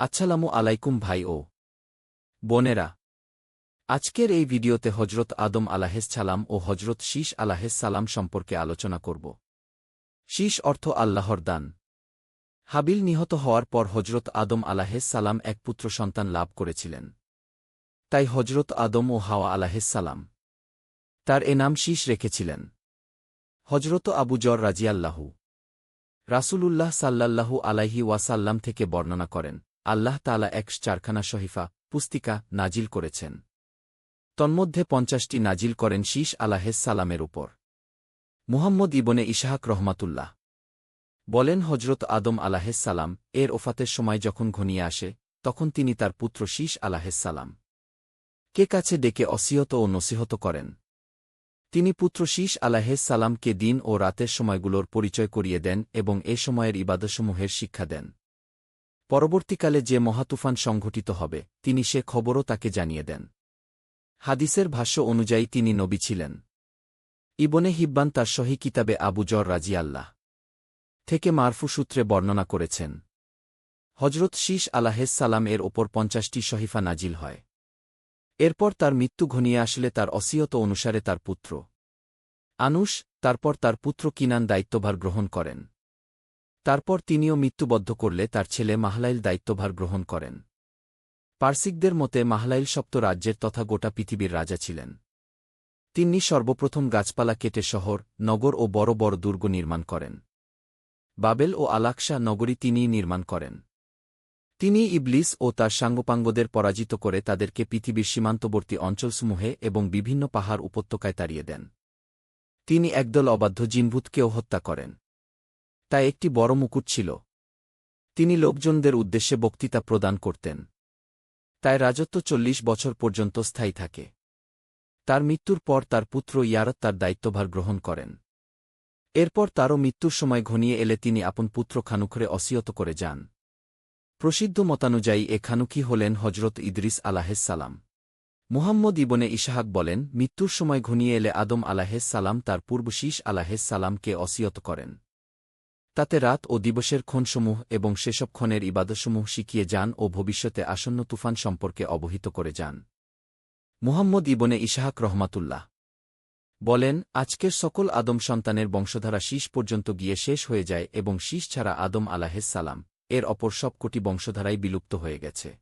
আচ্ছালামু আলাইকুম ভাই ও বোনেরা। আজকের এই ভিডিওতে হজরত আদম সালাম ও হজরত শীষ সালাম সম্পর্কে আলোচনা করব। শীষ অর্থ আল্লাহর দান। হাবিল নিহত হওয়ার পর হজরত আদম সালাম এক পুত্র সন্তান লাভ করেছিলেন। তাই হজরত আদম ও হাওয়া সালাম তার এ নাম শীষ রেখেছিলেন। হজরত আবু জর রাজিয়াল্লাহু। রাসূলুল্লাহ সাল্লাল্লাহু আলাইহি ওয়াসাল্লাম থেকে বর্ণনা করেন। আল্লাহ তালা এক চারখানা শহীফা, পুস্তিকা নাজিল করেছেন। তন্মধ্যে পঞ্চাশটি নাজিল করেন শীষ আলাহেস সালামের উপর। মুহাম্মদ ইবনে ইশাহাক রহমাতুল্লাহ বলেন হজরত আদম আলাহেস সালাম এর ওফাতের সময় যখন ঘনিয়ে আসে, তখন তিনি তার পুত্র শীষ আলাহেস সালাম কে কাছে ডেকে অসিহত ও নসিহত করেন। তিনি পুত্র শীষ আলাহেস সালামকে দিন ও রাতের সময়গুলোর পরিচয় করিয়ে দেন এবং এ সময়ের ইবাদসমূহের শিক্ষা দেন। পরবর্তীকালে যে মহাতুফান সংঘটিত হবে, তিনি সে খবরও তাকে জানিয়ে দেন। হাদিসের ভাষ্য অনুযায়ী তিনি নবী ছিলেন। ইবনে হিব্বান তার সহি কিতাবে আবু জর রাজিয়াল্লাহ থেকে মারফু সূত্রে বর্ণনা করেছেন। হজরত শীষ আলাহেস সালাম এর ওপর পঞ্চাশটি শহীফা নাজিল হয়। এরপর তার মৃত্যু ঘনিয়ে আসলে তার অসিয়ত অনুসারে তার পুত্র। আনুষ তারপর তার পুত্র কিনান দায়িত্বভার গ্রহণ করেন। তারপর তিনিও মৃত্যুবদ্ধ করলে তার ছেলে মাহলাইল দায়িত্বভার গ্রহণ করেন। পার্সিকদের মতে মাহলাইল সপ্ত রাজ্যের তথা গোটা পৃথিবীর রাজা ছিলেন। তিনি সর্বপ্রথম গাছপালা কেটে শহর, নগর ও বড় বড় দুর্গ নির্মাণ করেন। বাবেল ও আলাকশা নগরী তিনিই নির্মাণ করেন। তিনি ইবলিস ও তার সাঙ্গপাঙ্গদের পরাজিত করে তাদেরকে পৃথিবীর সীমান্তবর্তী অঞ্চলসমূহে এবং বিভিন্ন পাহাড় উপত্যকায় তাড়িয়ে দেন। তিনি একদল অবাধ্য জিনভূতকেও হত্যা করেন। তা একটি বড় মুকুট ছিল। তিনি লোকজনদের উদ্দেশ্যে বক্তৃতা প্রদান করতেন। তাই রাজত্ব চল্লিশ বছর পর্যন্ত স্থায়ী থাকে। তার মৃত্যুর পর তার পুত্র ইয়ারত তার দায়িত্বভার গ্রহণ করেন। এরপর তারও মৃত্যুর সময় ঘনিয়ে এলে তিনি আপন পুত্র খানুখরে অসিয়ত করে যান। প্রসিদ্ধ মতানুযায়ী এ খানুকি হলেন হজরত ইদ্রিস সালাম। মুহাম্মদ ইবনে ইশাহাক বলেন, মৃত্যুর সময় ঘনিয়ে এলে আদম সালাম তার পূর্বশীষ সালামকে অসিয়ত করেন। তাতে রাত ও দিবসের ক্ষণসমূহ এবং সেসব ক্ষণের ইবাদসমূহ শিখিয়ে যান ও ভবিষ্যতে আসন্ন তুফান সম্পর্কে অবহিত করে যান। মুহাম্মদ ইবনে ইশাহাক রহমাতুল্লাহ বলেন, আজকের সকল আদম সন্তানের বংশধারা শীষ পর্যন্ত গিয়ে শেষ হয়ে যায় এবং শীষ ছাড়া আদম সালাম, এর অপর সব কোটি বংশধারাই বিলুপ্ত হয়ে গেছে।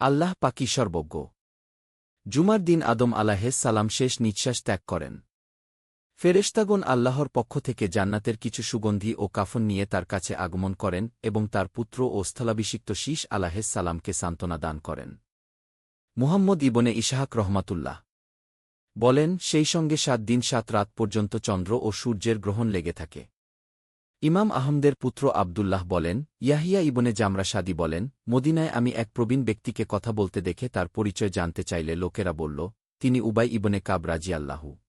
আল্লাহ পাকি সর্বজ্ঞ। জুমার দিন আদম সালাম শেষ নিঃশ্বাস ত্যাগ করেন। ফেরেশতাগণ আল্লাহর পক্ষ থেকে জান্নাতের কিছু সুগন্ধি ও কাফন নিয়ে তার কাছে আগমন করেন এবং তার পুত্র ও স্থলাভিষিক্ত শীষ আলাহেস সালামকে সান্ত্বনা দান করেন। মুহাম্মদ ইবনে ইশাহাক রহমাতুল্লাহ বলেন, সেই সঙ্গে সাত দিন সাত রাত পর্যন্ত চন্দ্র ও সূর্যের গ্রহণ লেগে থাকে। ইমাম আহমদের পুত্র আবদুল্লাহ বলেন, ইয়াহিয়া ইবনে জামরা সাদি বলেন, মদিনায় আমি এক প্রবীণ ব্যক্তিকে কথা বলতে দেখে তার পরিচয় জানতে চাইলে লোকেরা বলল, তিনি উবাই ইবনে কাব রাজিয়াল্লাহু।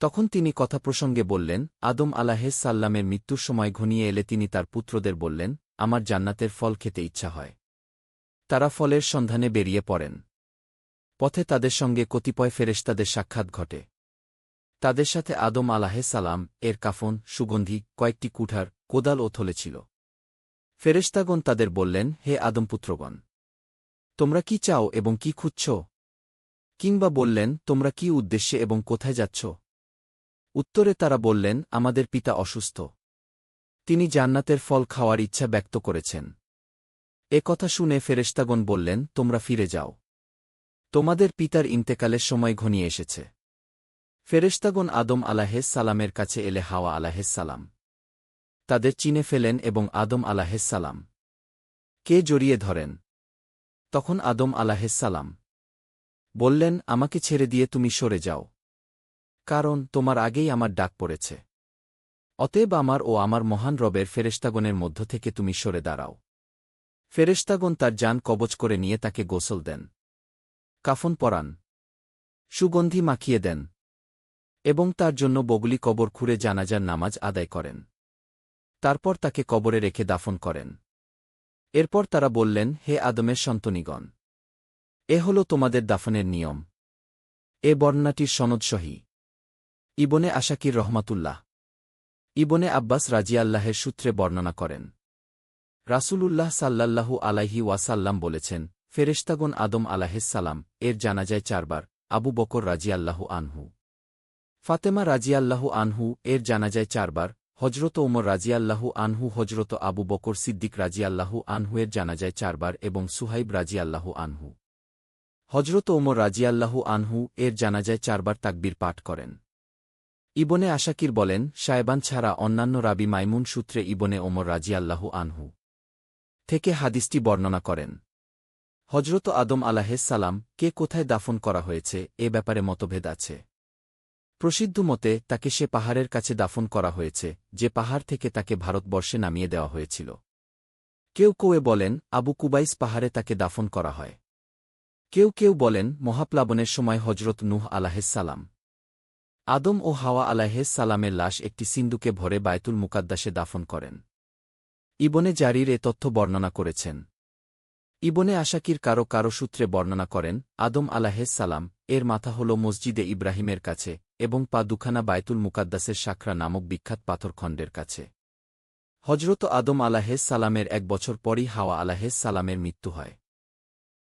তখন তিনি কথা প্রসঙ্গে বললেন, আদম আলাহেস সাল্লামের মৃত্যুর সময় ঘনিয়ে এলে তিনি তার পুত্রদের বললেন, আমার জান্নাতের ফল খেতে ইচ্ছা হয়। তারা ফলের সন্ধানে বেরিয়ে পড়েন। পথে তাদের সঙ্গে কতিপয় ফেরেশতাদের সাক্ষাৎ ঘটে। তাদের সাথে আদম আলাহে সালাম, এর কাফন, সুগন্ধি, কয়েকটি কুঠার কোদাল ও থলে ছিল ফেরেশতাগণ তাদের বললেন, হে আদমপুত্রগণ তোমরা কি চাও এবং কি খুঁজছ? কিংবা বললেন, তোমরা কি উদ্দেশ্যে এবং কোথায় যাচ্ছ? উত্তরে তারা বললেন, আমাদের পিতা অসুস্থ। তিনি জান্নাতের ফল খাওয়ার ইচ্ছা ব্যক্ত করেছেন। এ কথা শুনে ফেরেশতাগণ বললেন, তোমরা ফিরে যাও। তোমাদের পিতার ইন্তেকালের সময় ঘনিয়ে এসেছে। ফেরেশতাগণ আদম আলাহেস সালামের কাছে এলে হাওয়া আলাহেস সালাম। তাদের চিনে ফেলেন এবং আদম আলাহেস সালাম। কে জড়িয়ে ধরেন? তখন আদম আলাহেস সালাম বললেন, আমাকে ছেড়ে দিয়ে তুমি সরে যাও। কারণ তোমার আগেই আমার ডাক পড়েছে। অতএব আমার ও আমার মহান রবের ফেরেশতাগণের মধ্য থেকে তুমি সরে দাঁড়াও। ফেরেশতাগণ তার যান কবচ করে নিয়ে তাকে গোসল দেন। কাফন পরান। সুগন্ধি মাখিয়ে দেন। এবং তার জন্য বগলি কবর খুঁড়ে জানাজার নামাজ আদায় করেন। তারপর তাকে কবরে রেখে দাফন করেন। এরপর তারা বললেন, হে আদমের সন্তনিগণ, এ হল তোমাদের দাফনের নিয়ম। এ বর্ণনাটির সনদসহী ইবনে আশাকির রহমাতুল্লাহ। ইবনে আব্বাস রাজিয়াল্লাহের সূত্রে বর্ণনা করেন। রাসূলুল্লাহ সাল্লাল্লাহু আলাইহি ওয়াসাল্লাম বলেছেন, ফেরেশতাগণ আদম আলাহিসাল্লাম এর জানাজায় চারবার, আবু বকর রাজিয়াল্লাহু আনহু। ফাতেমা রাজিয়াল্লাহু আনহু, এর জানাজায় চারবার হজরত ওমর রাজিয়াল্লাহু আনহু হজরত আবু বকর সিদ্দিক রাজিয়াল্লাহু আনহু, এর জানাজায় চারবার, এবং সুহাইব রাজিয়াল্লাহু আনহু। হজরত ওমর রাজিয়াল্লাহু আনহু, এর জানাজায় চারবার তাকবীর পাঠ করেন। ইবনে আশাকির বলেন, সায়বান ছাড়া অন্যান্য রাবি মাইমুন সূত্রে ইবনে ওমর রাজিয়াল্লাহু আনহু থেকে হাদিসটি বর্ণনা করেন। হজরত আদম সালাম, কে কোথায় দাফন করা হয়েছে, এ ব্যাপারে মতভেদ আছে। প্রসিদ্ধ মতে, তাকে সে পাহাড়ের কাছে দাফন করা হয়েছে, যে পাহাড় থেকে তাকে ভারতবর্ষে নামিয়ে দেওয়া হয়েছিল। কেউ কেউ বলেন, আবু কুবাইস পাহাড়ে তাকে দাফন করা হয়। কেউ কেউ বলেন, মহাপ্লাবনের সময় হজরত নুহ সালাম আদম ও হাওয়া সালামের লাশ একটি সিন্দুকে ভরে বায়তুল মুকাদ্দাসে দাফন করেন। ইবনে জারির এ তথ্য বর্ণনা করেছেন। ইবনে আশাকির কারও কারও সূত্রে বর্ণনা করেন, আদম সালাম, এর মাথা হল মসজিদে ইব্রাহিমের কাছে এবং পা দুখানা বায়তুল মুকাদ্দাসের শাখরা নামক বিখ্যাত পাথরখণ্ডের কাছে। হজরত আদম সালামের এক বছর পরই হাওয়া সালামের মৃত্যু হয়।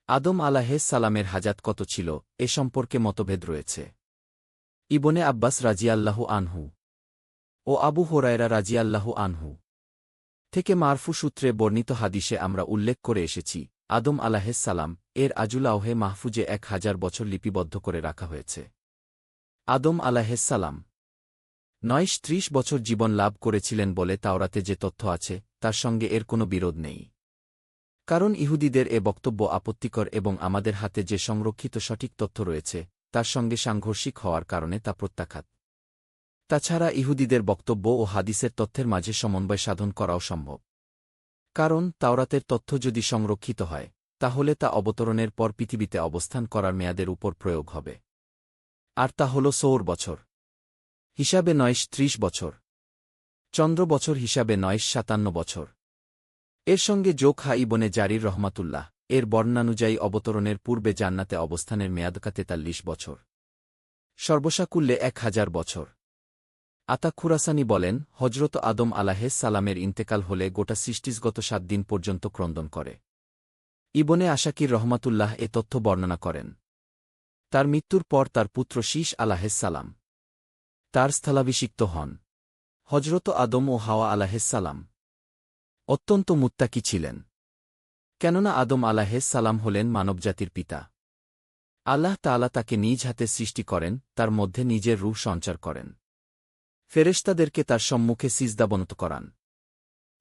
আদম সালামের হাজাত কত ছিল, এ সম্পর্কে মতভেদ রয়েছে। ইবনে আব্বাস রাজিয়াল্লাহু আনহু ও আবু হোরায়রা রাজিয়াল্লাহু আনহু থেকে মারফু সূত্রে বর্ণিত হাদিসে আমরা উল্লেখ করে এসেছি, আদম সালাম এর আজুলাওহে মাহফুজে এক হাজার বছর লিপিবদ্ধ করে রাখা হয়েছে। আদম সালাম নয়শ ত্রিশ বছর জীবন লাভ করেছিলেন বলে তাওরাতে যে তথ্য আছে, তার সঙ্গে এর কোনো বিরোধ নেই। কারণ ইহুদিদের এ বক্তব্য আপত্তিকর এবং আমাদের হাতে যে সংরক্ষিত সঠিক তথ্য রয়েছে তার সঙ্গে সাংঘর্ষিক হওয়ার কারণে তা প্রত্যাখ্যাত তাছাড়া ইহুদিদের বক্তব্য ও হাদিসের তথ্যের মাঝে সমন্বয় সাধন করাও সম্ভব। কারণ, তাওরাতের তথ্য যদি সংরক্ষিত হয়, তাহলে তা অবতরণের পর পৃথিবীতে অবস্থান করার মেয়াদের উপর প্রয়োগ হবে। আর তা হল সৌর বছর। হিসাবে নয়শ ত্রিশ বছর। চন্দ্র বছর হিসাবে নয়শ সাতান্ন বছর। এর সঙ্গে যোগ হা ইবনে জারির রহমাতুল্লাহ। এর বর্ণানুযায়ী অবতরণের পূর্বে জান্নাতে অবস্থানের মেয়াদকা তেতাল্লিশ বছর। সর্বসাকুল্যে এক হাজার বছর। আতা খুরাসানি বলেন হজরত আদম আলাহেস সালামের ইন্তেকাল হলে গোটা সৃষ্টিসগত সাত দিন পর্যন্ত ক্রন্দন করে। ইবনে আশাকির রহমাতুল্লাহ এ তথ্য বর্ণনা করেন। তার মৃত্যুর পর তার পুত্র শীষ সালাম। তার স্থলাভিষিক্ত হন। হজরত আদম ও হাওয়া সালাম। অত্যন্ত মুত্তাকি ছিলেন। কেননা আদম আলাহে সালাম হলেন মানবজাতির পিতা। আল্লাহ তালা তাকে নিজ হাতে সৃষ্টি করেন, তার মধ্যে নিজের রূহ সঞ্চার করেন। ফেরেশতাদেরকে তার সম্মুখে সিজদাবনত করান।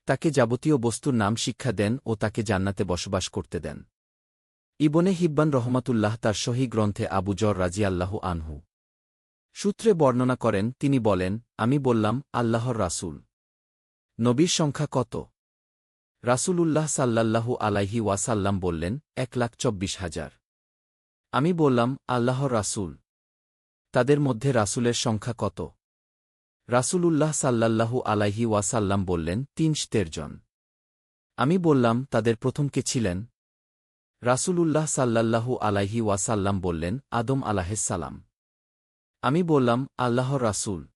তাকে যাবতীয় বস্তুর নাম শিক্ষা দেন ও তাকে জান্নাতে বসবাস করতে দেন। ইবনে হিব্বান রহমাতুল্লাহ তার সহি গ্রন্থে আবু জর রাজিয়াল্লাহু আনহু সূত্রে বর্ণনা করেন, তিনি বলেন, আমি বললাম, আল্লাহর রাসুল। নবীর সংখ্যা কত? রাসূলুল্লাহ সাল্লাল্লাহু আলাইহি ওয়াসাল্লাম বললেন, এক লাখ চব্বিশ হাজার। আমি বললাম, আল্লাহর রাসূল। তাদের মধ্যে রাসূলের সংখ্যা কত? রাসূলুল্লাহ সাল্লাল্লাহু আলাইহি ওয়াসাল্লাম বললেন তিন জন। আমি বললাম, তাদের প্রথম কে ছিলেন? রাসূলুল্লাহ সাল্লাল্লাহু আলাইহি ওয়াসাল্লাম বললেন, আদম সালাম। আমি বললাম, আল্লাহর রাসূল।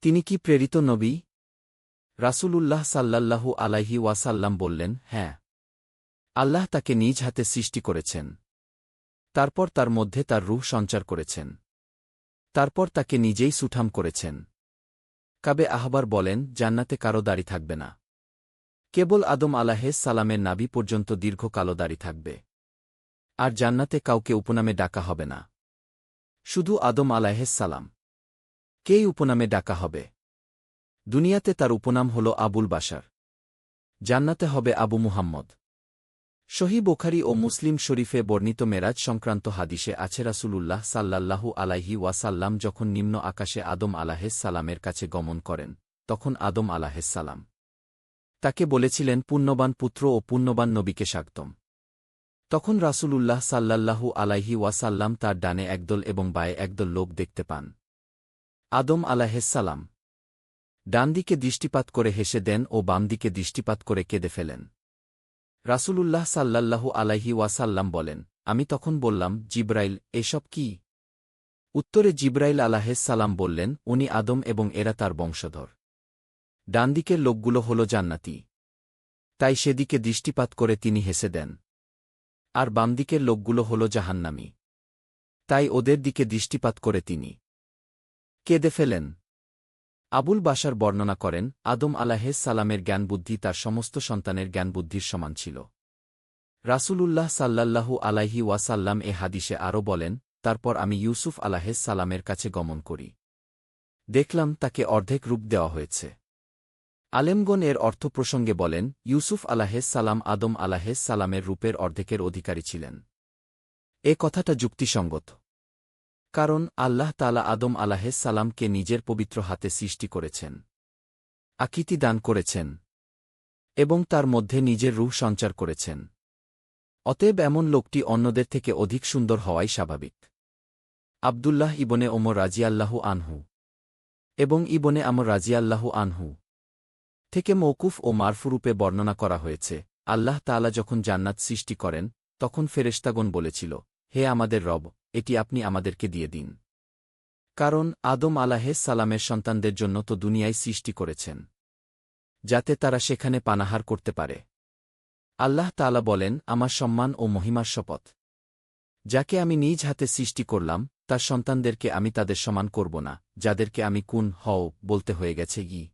তিনি কি প্রেরিত নবী? রাসূলুল্লাহ সাল্লাল্লাহু আলাইহি ওয়াসাল্লাম বললেন হ্যাঁ। আল্লাহ তাকে নিজ হাতে সৃষ্টি করেছেন। তারপর তার মধ্যে তার রূহ সঞ্চার করেছেন। তারপর তাকে নিজেই সুঠাম করেছেন। কাবে আহবার বলেন, জান্নাতে কারও দাড়ি থাকবে না। কেবল আদম আলাহেস সালামের নাবি পর্যন্ত দীর্ঘ কালো দাড়ি থাকবে। আর জান্নাতে কাউকে উপনামে ডাকা হবে না। শুধু আদম আলাহেস সালাম। কেই উপনামে ডাকা হবে? দুনিয়াতে তার উপনাম হল আবুল বাসার জান্নাতে হবে আবু মুহাম্মদ। শহী বোখারি ও মুসলিম শরীফে বর্ণিত মেরাজ সংক্রান্ত হাদিসে আছে রাসুলুল্লাহ সাল্লাল্লাহু আলাইহি ওয়াসাল্লাম যখন নিম্ন আকাশে আদম সালামের কাছে গমন করেন, তখন আদম সালাম তাকে বলেছিলেন, পুণ্যবান পুত্র ও পুণ্যবান নবীকে স্বাগতম। তখন রাসূলুল্লাহ সাল্লাল্লাহু আলাইহি ওয়াসাল্লাম তার ডানে একদল এবং বায়ে একদল লোক দেখতে পান। আদম আলাহেসাল্লাম ডান দিকে দৃষ্টিপাত করে হেসে দেন ও বাম দিকে দৃষ্টিপাত করে কেঁদে ফেলেন। রাসূলুল্লাহ সাল্লাল্লাহু আলাইহি ওয়াসাল্লাম বলেন, আমি তখন বললাম, জিব্রাইল, এসব কি? উত্তরে জিব্রাইল সালাম বললেন, উনি আদম এবং এরা তার বংশধর। ডানদিকের লোকগুলো হল জান্নাতি। তাই সেদিকে দৃষ্টিপাত করে তিনি হেসে দেন। আর বামদিকের লোকগুলো হল জাহান্নামী। তাই ওদের দিকে দৃষ্টিপাত করে তিনি। কেঁদে ফেলেন। আবুল বাসার বর্ণনা করেন, আদম আলাহেস সালামের জ্ঞানবুদ্ধি তার সমস্ত সন্তানের জ্ঞানবুদ্ধির সমান ছিল। রাসূলুল্লাহ সাল্লাল্লাহু আলাইহি ওয়াসাল্লাম এ হাদিসে আরও বলেন, তারপর আমি ইউসুফ আলাহেস সালামের কাছে গমন করি। দেখলাম তাকে অর্ধেক রূপ দেওয়া হয়েছে। আলেমগণ এর অর্থ প্রসঙ্গে বলেন, ইউসুফ আলাহেস সালাম আদম আলাহেস সালামের রূপের অর্ধেকের অধিকারী ছিলেন। এ কথাটা যুক্তিসঙ্গত। কারণ আল্লাহ তালা আদম আলাহেস সালামকে নিজের পবিত্র হাতে সৃষ্টি করেছেন, আকৃতি দান করেছেন এবং তার মধ্যে নিজের রূহ সঞ্চার করেছেন। অতএব এমন লোকটি অন্যদের থেকে অধিক সুন্দর হওয়াই স্বাভাবিক। আবদুল্লাহ ইবনে ওমর রাজিয়াল্লাহু আনহু এবং ইবনে আমর রাজিয়াল্লাহু আনহু থেকে মৌকুফ ও মারফুরূপে বর্ণনা করা হয়েছে, আল্লাহ তালা যখন জান্নাত সৃষ্টি করেন, তখন ফেরেশতাগণ বলেছিল, হে আমাদের রব এটি আপনি আমাদেরকে দিয়ে দিন। কারণ আদম আলাহে সালামের সন্তানদের জন্য তো দুনিয়ায় সৃষ্টি করেছেন। যাতে তারা সেখানে পানাহার করতে পারে। আল্লাহ তালা বলেন, আমার সম্মান ও মহিমার শপথ। যাকে আমি নিজ হাতে সৃষ্টি করলাম, তার সন্তানদেরকে আমি তাদের সমান করব না, যাদেরকে আমি কুন, হও বলতে হয়ে গেছে ই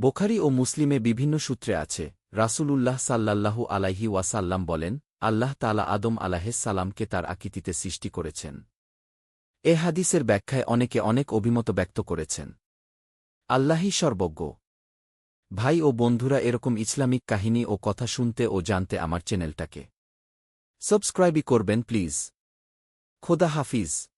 বোখারি ও মুসলিমে বিভিন্ন সূত্রে আছে, রাসূলুল্লাহ সাল্লাল্লাহু আলাইহি ওয়াসাল্লাম বলেন আল্লাহ তালা আদম আলাহেস সালামকে তার আকৃতিতে সৃষ্টি করেছেন। এ হাদিসের ব্যাখ্যায় অনেকে অনেক অভিমত ব্যক্ত করেছেন। আল্লাহি সর্বজ্ঞ। ভাই ও বন্ধুরা, এরকম ইসলামিক কাহিনী ও কথা শুনতে ও জানতে আমার চ্যানেলটাকে সাবস্ক্রাইবই করবেন, প্লিজ। খোদা হাফিজ।